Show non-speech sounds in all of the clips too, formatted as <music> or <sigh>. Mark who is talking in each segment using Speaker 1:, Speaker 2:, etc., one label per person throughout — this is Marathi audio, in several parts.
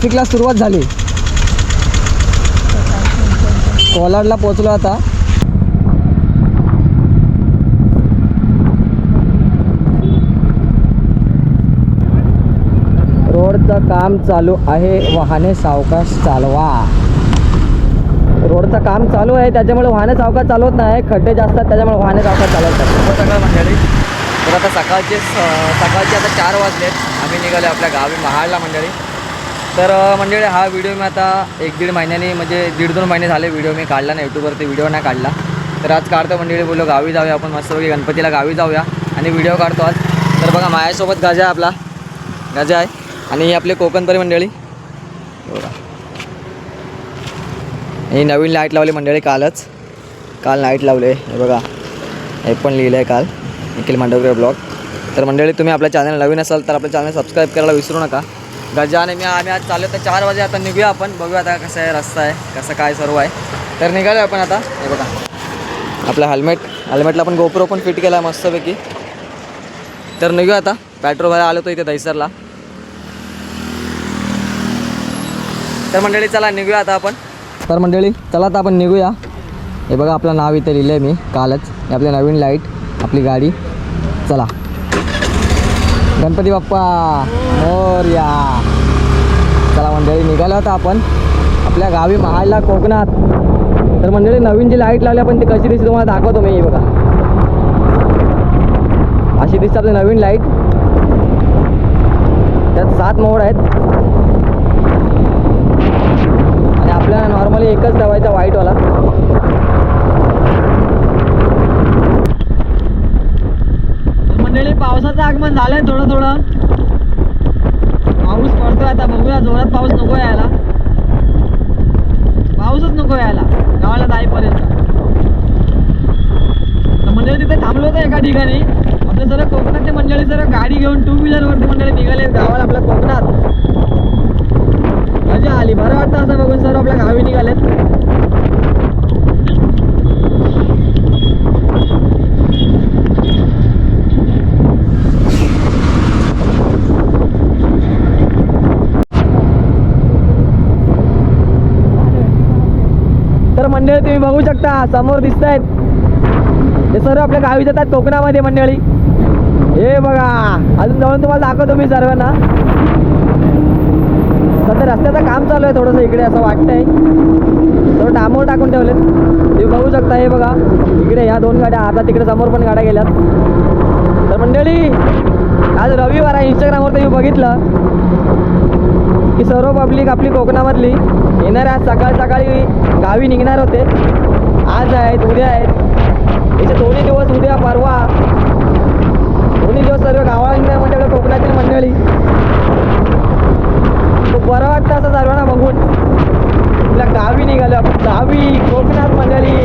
Speaker 1: ट्राफिकला सुरुवात झाली. कोलाडला पोचलो आता. रोडचं काम चालू आहे वाहने सावकाश चालवा. रोडचं काम चालू आहे त्याच्यामुळे वाहने सावकाश चालवत नाही. खड्डे जास्त आहेत त्याच्यामुळे वाहने सावकाश चालवत
Speaker 2: नाही. मंडळी. तर आता सकाळचे सकाळचे आता चार वाजलेत. आम्ही निघाले आपल्या गावी महाडला मंडळी. तर मंडळी हा व्हिडिओ मी आता एक दीड महिन्याने म्हणजे दीड दोन महिने झाले व्हिडिओ मी काढला ना यूट्यूबवरती व्हिडिओ नाही काढला. तर आज काढतो मंडळी बोललो गावी जाऊया आपण मस्तपैकी गणपतीला गावी जाऊया आणि व्हिडिओ काढतो आज. तर बघा माझ्यासोबत गजा आहे आपला. गजा आहे. आणि आपले आपली कोकणपरी मंडळी. बघा. ही नवीन लाइट लावली मंडळी कालच. काल लाइट लावले. हे बघा. हे पण लिहिलं आहे काल. निखिल मांडवकर ब्लॉग तर मंडळी तुम्ही आपल्या चॅनल नवीन असाल तर आपल्या चॅनल सबस्क्राईब करायला विसरू नका. गजा आणि मी आम्ही आज चाललो तर चार वाजे आता निघूया आपण. बघूया आता कसं आहे रस्ता आहे कसं काय सर्व आहे. तर निघालो आपण आता. हे बघा. आपलं हेल्मेट हेल्मेटला आपण गोप्रो पण फिट केला आहे मस्तपैकी. तर निघूया आता. पेट्रोल भरायला आलो तो इथे दहिसरला. तर मंडळी चला निघूया आता आपण.
Speaker 1: तर मंडळी चला आता आपण निघूया. हे बघा आपलं नाव इथे लिहिलं आहे मी कालच. आपली नवीन लाइट आपली गाडी. चला. गणपती बाप्पा मोर्या. चला मंडळी निघालो आता आपण. आपल्या गावी महाडला कोकणात. तर मंडळी नवीन जी लाइट लावली आपण ती कशी दिसते तुम्हाला दाखवतो मी बघा. अशी दिसते आपली नवीन लाइट त्यात सात मोड आहेत. आणि आपल्याला नॉर्मली एकच ठेवायचा व्हाईटवाला मंडळी पावसाचं आगमन झालंय थोडं थोडं पाऊस आता बघूया जोरात पाऊस नको यायला. पाऊसच नको यायला गावाला जाईपर्यंत. तर मंडळी तिथे थांबलो होतं एका ठिकाणी. आपलं सर्व कोकणातले मंडळी जरा गाडी घेऊन टू व्हीलरवरती मंडळी निघाले गावाला आपल्या कोकणात. मजा आली. बरं वाटतं असं बघून सर आपल्या गावी निघालेत तर मंडळी तुम्ही बघू शकता समोर दिसत आहेत हे सर्व आपल्या गावी जातात कोकणामध्ये मंडळी. हे बघा अजून जाऊन तुम्हाला दाखवतो मी सर्वांना. सध्या रस्त्याचं काम चालू आहे थोडंसं इकडे असं वाटतंय. थोडं डांबर टाकून ठेवलेत. तुम्ही बघू शकता हे बघा. इकडे ह्या दोन गाड्या आता तिकडे समोर पण गाड्या गेल्यात. तर मंडळी आज रविवार आहे इंस्टाग्रामवर तुम्ही बघितलं. की सर्व पब्लिक आपली कोकणामधली येणार आज सकाळ सकाळी गावी निघणार होते. आज आहेत उद्या आहेत. याचे दोन्ही दिवस उद्या परवा. दोन्ही दिवस सर्व गावाला म्हणजे कोकणातील मंडळी. बरं वाटतं असं सर्वांना बघून. आपल्या गावी निघालो आपण. गावी कोकणात मंडळी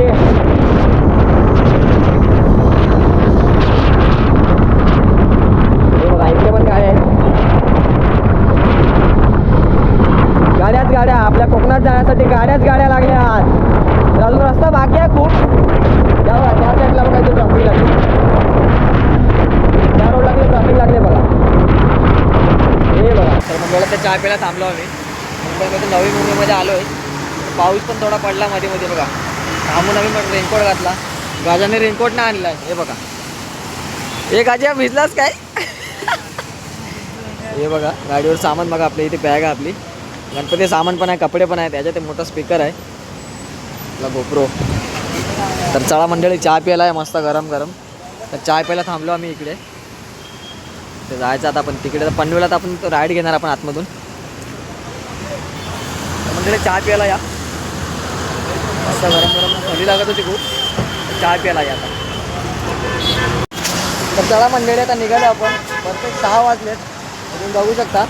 Speaker 1: हे बघा इकडे पण गाड्या आहेत गाड्याच गाड्या आपल्या कोकणात गाड्याच गाड्या लागल्या आज अजून रस्ता बाकी आहे खूप. त्या त्या साईडला बघा इथे ट्रॉफिक लागली. त्या रोडला किती ट्रॉफिक लागले बघा. हे बघा
Speaker 2: तर मुंबईला तर चहा प्यायला थांबलो आम्ही. मुंबईमध्ये नवी मुंबईमध्ये आलो आहे पाऊस पण थोडा पडला मध्ये मध्ये बघा. थांबून आम्ही रेनकोट घातला. गाजाने रेनकोट नाही आणला आहे हे बघा. हे गाज्या भिजलाच काय? <laughs> हे बघा गाडीवर सामान बघा आपल्या इथे बॅग आहे आपली. गणपती सामान पण आहे कपडे पण आहे त्याच्यात एक मोठा स्पीकर आहे. आपला गोप्रो तर चळा मंडळी चहा प्यायला आहे मस्त गरम गरम. तर चहा प्यायला थांबलो आम्ही इकडे. ते जायचं आता आपण तिकडे. तर पनवेला तर आपण राईड घेणार आपण आतमधून. मंडळी चहा प्यायला या. मस्त गरम गरम. थंडी लागत होती खूप. चहा प्यायला या आता. तर चला मंडळी आता निघालो आपण. परफेक्ट सहा वाजलेत. तुम्ही बघू शकता.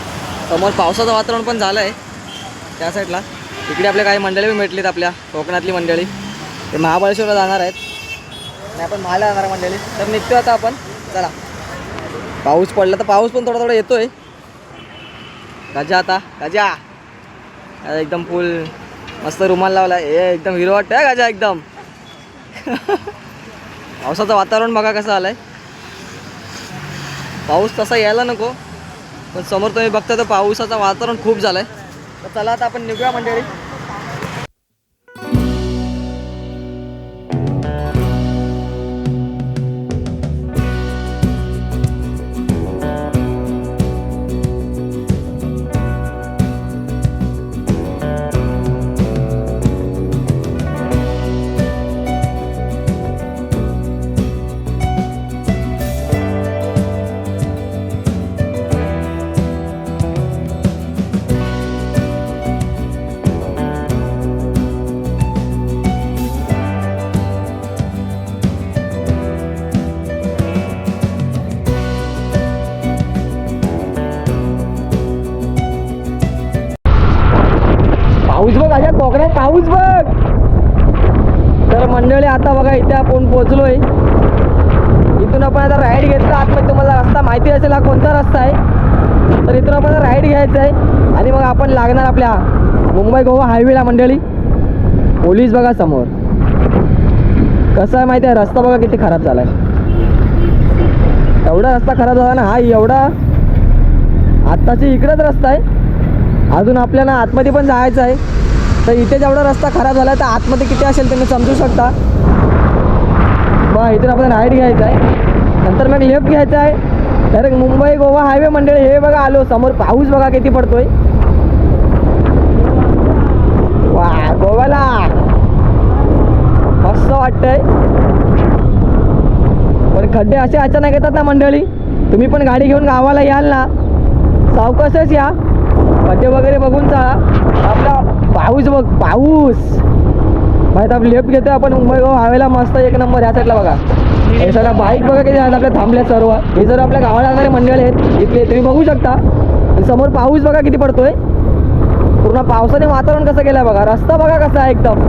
Speaker 2: समोर पावसाचं वातावरण पण झालं आहे त्या साईडला इकडे आपल्या काही मंडळी पण भेटलीत आपल्या कोकणातली मंडळी. ते महाबळेश्वरला जाणार आहेत. नाही आपण महाला जाणार मंडळी. तर निघतो आता आपण. चला. पाऊस पडला तर पाऊस पण थोडा थोडा येतो आहे गजा आता. गजा. एकदम फुल मस्त रुमाल लावला हे एकदम हिरो वाटतं आहे गजा एकदम. <laughs> पावसाचं वातावरण बघा कसं आलं आहे पाऊस तसा यायला नको. पण समोर तुम्ही बघता तर पावसाचं वातावरण खूप झालं आहे तर चला आता आपण निघूया मंडळी.
Speaker 1: मंडळी आता बघा इथे आपण पोहोचलोय. इथून आपण आता राईड घेतला. आतमध्ये तुम्हाला रस्ता माहिती असेल हा कोणता रस्ता आहे. तर इथून आपण राईड घ्यायचा आहे. आणि मग आपण लागणार आपल्या मुंबई गोवा हायवेला मंडळी. पोलीस बघा समोर. कसं आहे माहिती आहे? रस्ता बघा किती खराब झाला आहे एवढा रस्ता खराब झाला ना हा एवढा आत्ताची इकडंच रस्ता आहे. अजून आपल्याला आतमध्ये पण जायचं आहे. तर इथे जेवढा रस्ता खराब झाला तर आतमध्ये किती असेल तुम्ही समजू शकता. बा इथून आपण राईट घ्यायचा आहे. नंतर मग लेफ्ट घ्यायचा आहे. डायरेक्ट मुंबई गोवा हायवे मंडळी हे बघा आलो. समोर पाऊस बघा किती पडतोय. वा गोव्याला. मस्त वाटतंय. पण खड्डे असे अचानक येतात ना मंडळी. तुम्ही पण गाडी घेऊन गावाला याल ना. सावकाशच या. खड्डे वगैरे बघून जा आपला पाऊस बघ पाऊस. माहिती आपण लेफ्ट घेतो आपण मुंबई हवेला मस्त एक नंबर ह्या साईडला बघा. हे सगळ्या बाईक बघा किती आहेत आपल्या थांबल्या सर्व. हे सर्व आपल्या गावाला जाणारे मंडळ आहेत इथले तुम्ही बघू शकता. समोर पाऊस बघा किती पडतोय. पूर्ण पावसाने वातावरण कसं केलंय बघा. रस्ता बघा कसा आहे एकदम.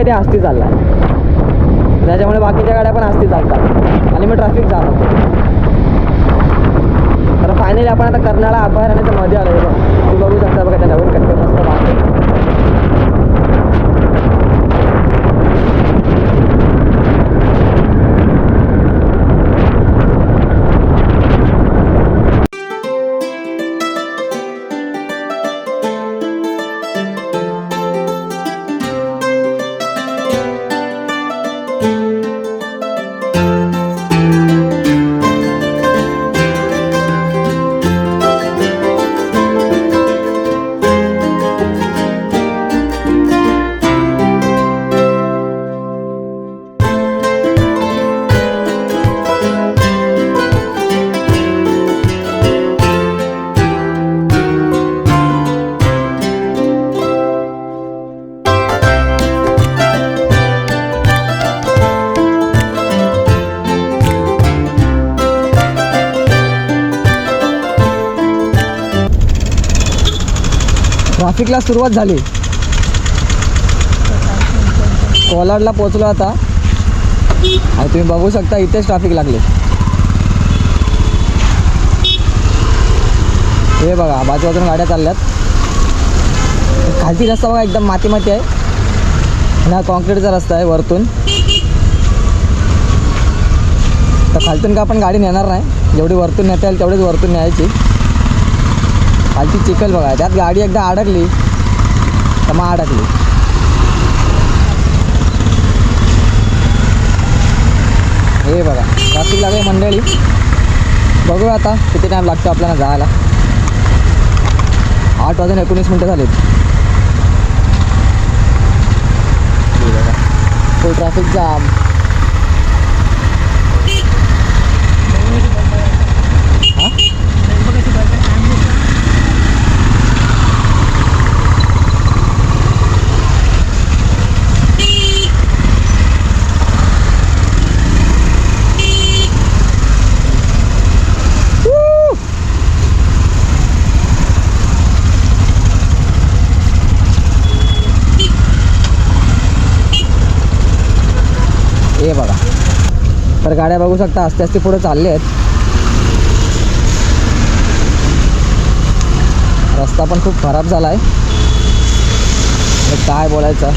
Speaker 1: कधी आस्ती चालला त्याच्यामुळे बाकीच्या गाड्या पण आस्ती चालतात. आणि मग ट्रॅफिक जाम होतो. तर फायनली आपण आता कर्नाळा अभयारण्याच्या मध्ये आलो तुम्ही बघू शकता बघा त्या नवीन कट्टे मस्त बाकी ट्रॅफिकला सुरुवात झाली. कोलाडला पोचलो आता. आणि तुम्ही बघू शकता इथेच ट्रॅफिक लागले. हे बघा बाजूबाजून गाड्या चालल्यात. खालती रस्ता बघा एकदम माती माती आहे. आणि हा कॉन्क्रीटचा रस्ता आहे वरतून. तर खालतून का आपण गाडी नेणार नाही. जेवढी वरतून नेता येईल तेवढीच वरतून न्यायची. खालची चिखल बघा त्यात गाडी एकदा अडकली तर मग अडकली. हे बघा ट्रॅफिक लागले मंडळी. बघूया आता किती टाईम लागतो आपल्याला जायला. आठ वाजून एकोणीस मिनटं झालीत. हे ट्रॅफिक जाम गाड्या बघू शकता आस्ते आस्ते पुढे चालले आहेत. रस्ता पण खूप खराब झाला आहे काय बोलायचं?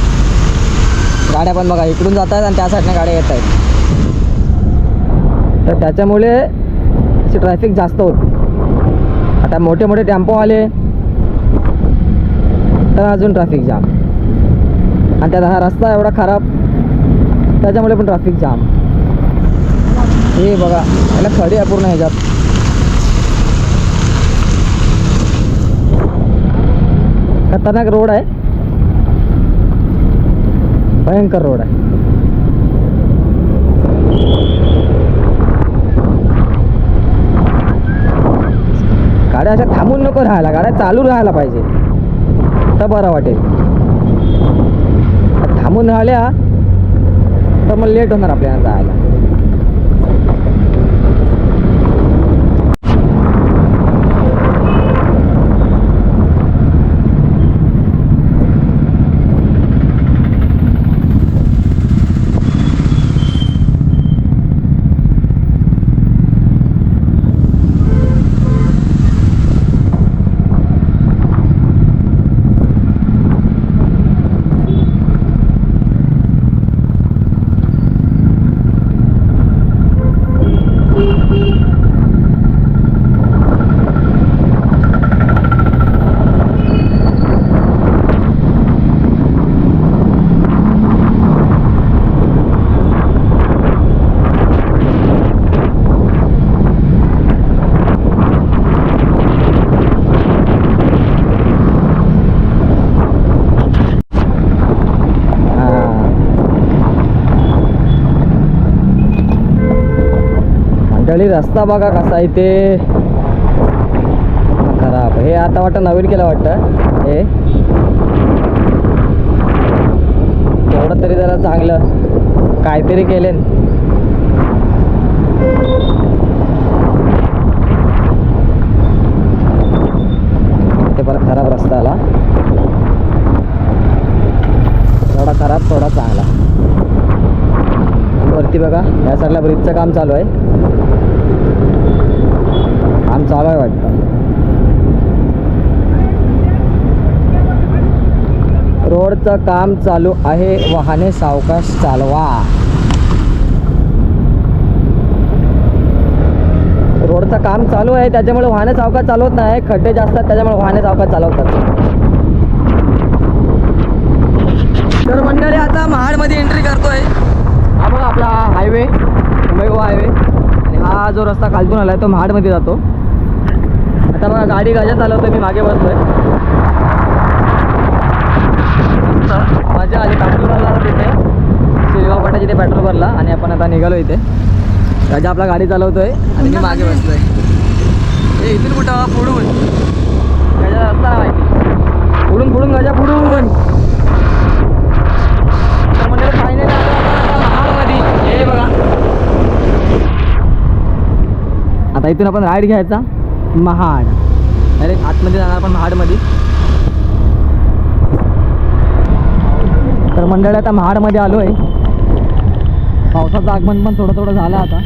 Speaker 1: गाड्या पण बघा इकडून जात आहेत आणि त्या साईडने गाड्या येत आहेत. तर त्याच्यामुळे अशी ट्रॅफिक जास्त होती. आता मोठे मोठे टेम्पो आले. तर अजून ट्रॅफिक जाम आणि त्यात हा रस्ता एवढा खराब. त्याच्यामुळे पण ट्रॅफिक जाम हे बघा याला खडे आहे पूर्ण ह्याच्यात. खतरनाक रोड आहे. भयंकर रोड आहे. गाड्या अशा थांबून नको राहायला गाड्या चालू राहायला पाहिजे. तर बरं वाटेल. थांबून राहिल्या तर मग लेट होणार आपल्याला जायला मंडळी रस्ता बघा कसा आहे ते. खराब. हे आता वाटतं नवीन केलं वाटतं. हे. तेवढं तरी जरा चांगलं. काहीतरी केले ते पण खराब रस्ता आला. थोडा खराब थोडा चांगला. वरती बघा या साईडला ब्रिजचं काम चालू आहे. काम चालू आहे वाटतं. रोडचं काम चालू आहे. वाहने सावकाश चालवा. रोडचं काम चालू आहे. त्याच्यामुळे वाहने सावकाश चालवत नाही. खड्डे जास्त त्याच्यामुळे वाहने सावकाश चालवतात. तर मंडळी आता महाडमध्ये एंट्री करतोय. हा बघा आपला हायवे मुंबई गोवा हायवे आणि हा जो रस्ता खालतून आला आहे तो महाडमध्ये जातो. आता बघा गाडी गाजा चालवतोय मी मागे बसतोय मजा आली पेट्रोल भरला तिथे. शिरगाव फाटा तिथे पेट्रोल भरला आणि आपण आता निघालो इथे. राजा आपला गाडी चालवतोय आणि मी मागे बसतोय ए इथून कुठं? पुढून. गजा रस्ता माहिती पुढून पुढून गजा पुढून. तर म्हणजे फायनल महाडमध्ये हे बघा. आता इथून आपण राईड घ्यायचा. महाड. अरे आतमध्ये जाणार आपण महाडमध्ये. तर मंडळ आता महाडमध्ये आलो आहे पावसाचं आगमन पण थोडं थोडं झालं आता.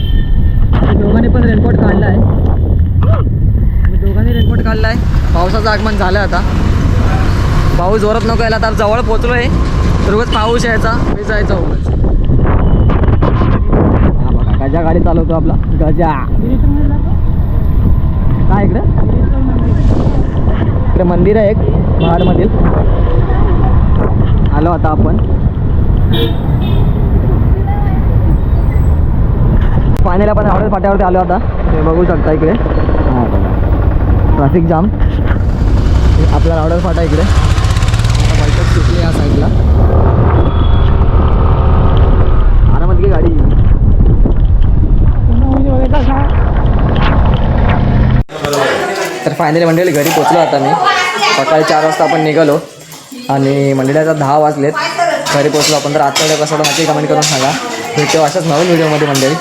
Speaker 1: दोघांनी पण रेनकोट काढला आहे दोघांनी रेनकोट काढला आहे पावसाचं आगमन झालं आता. पाऊस जोरात नको यायला तर जवळ पोचलो आहे तर पाऊस यायचा. मी जायचा उगाच. गजा गाडी चालवतो आपला. गजा. काय इकडं? इकडे मंदिर आहे एक महाडमधील. आलो आता आपण. पाण्याला आपण आवडेल फाट्यावरती आलो आता. ते बघू शकता इकडे. ट्रॅफिक जाम आपला रावडर फाटा इकडे. आता सुटली या साईडला तर फायनली मंडळी घरी पोचलो आता मी. सकाळी चार वाजता आपण निघालो. आणि मंडळी आता दहा वाजलेत. घरी पोचलो आपण. तर आजचा व्हिडिओ कसा वाटला नक्की कमेंट करून सांगा. भेटतो अशाच नवीन व्हिडिओमध्ये मंडळी.